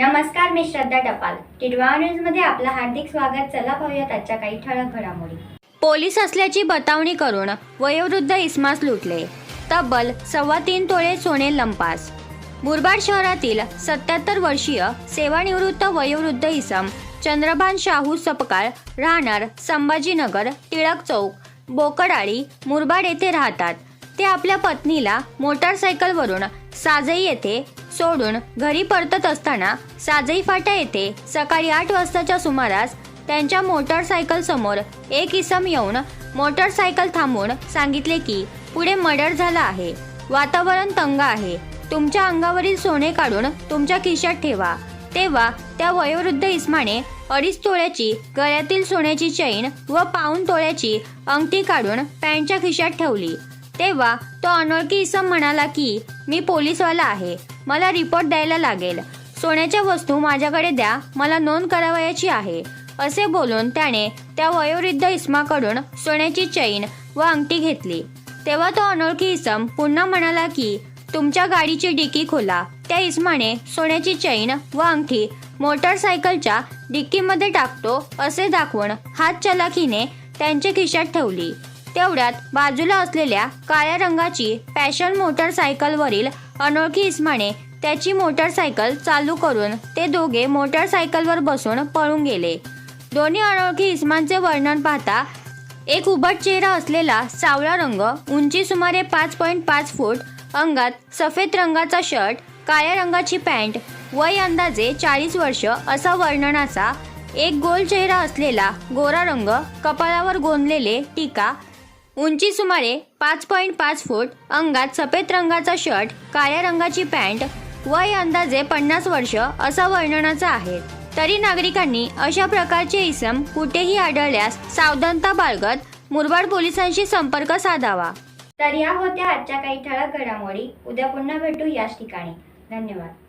मी श्रद्धा टपाल. टिडवा न्यूजमध्ये आपलं हार्दिक स्वागत. चला पाहूयात आजच्या काही ठळक घडामोडी. पोलीस असल्याची बतावणी करून वयोवृद्ध इस्मास लुटले. तब्बल सव्वा तीन तोळे सोने लंपास. मुरबाड शहरातील सत्याहत्तर वर्षीय सेवानिवृत्त वयोवृद्ध इसम चंद्रभान शाहू सपकाळ राहणार संभाजीनगर टिळक चौक बोकडाळी मुरबाड येथे राहतात. ते आपल्या पत्नीला मोटारसायकलवरून साजई येथे सोडून घरी परतत असताना साजई फाटा येथे सकाळी आठ वाजताच्या सुमारास त्यांच्या मोटारसायकल समोर एक इसम येऊन मोटारसायकल थांबवून सांगितले की पुढे मर्डर झाला आहे. वातावरण तंग आहे. तुमच्या अंगावरील सोने काढून तुमच्या खिशात ठेवा. तेव्हा त्या वयोवृद्ध इस्माने अडीच तोळ्याची गळ्यातील सोन्याची चैन व पाऊन तोळ्याची अंगठी काढून पॅन्टच्या खिशात ठेवली. तेव्हा तो अनोळखी इसम म्हणाला की मी पोलीसवाला आहे. मला रिपोर्ट द्यायला लागेल. सोन्याच्या वस्तू माझ्याकडे द्या मला नोंद करावयाची आहे. असे बोलून त्याने त्या वयोवृद्ध इसमाकडून सोन्याची चैन व अंगठी घेतली. तेव्हा तो अनोळखी इसम पुन्हा म्हणाला की तुमच्या गाडीची डिकी खोला. त्या इसमाने सोन्याची चैन व अंगठी मोटारसायकलच्या डिक्कीमध्ये टाकतो असे दाखवून हात चलाखीने त्यांच्या खिशात ठेवली. तेवढ्यात बाजूला असलेल्या काळ्या रंगाची पॅशन मोटारसायकलवरील अनोळखी इस्माने त्याची मोटारसायकल चालू करून ते दोघे मोटारसायकलवर बसून पळून गेले. दोन्ही अनोळखी इस्मांचे वर्णन पाहता एक उभट चेहरा असलेला सावळा रंग उंची सुमारे पाच पॉईंट पाच फूट अंगात सफेद रंगाचा शर्ट काळ्या रंगाची पॅन्ट वय अंदाजे चाळीस वर्ष असा वर्णनाचा एक गोल चेहरा असलेला गोरा रंग कपाळावर गोंदलेले टीका उंची सुमारे पाच पॉईंट पाच फूट अंगात सफेद रंगाचा शर्ट काळ्या रंगाची पॅन्ट वय अंदाजे पन्नास वर्ष असा वर्णनाचा आहे. तरी नागरिकांनी अशा प्रकारचे इसम कुठेही आढळल्यास सावधानता बाळगत मुरबाड पोलिसांशी संपर्क साधावा. तर या होत्या आजच्या काही ठळक घडामोडी. उद्या पुन्हा भेटू याच ठिकाणी. धन्यवाद.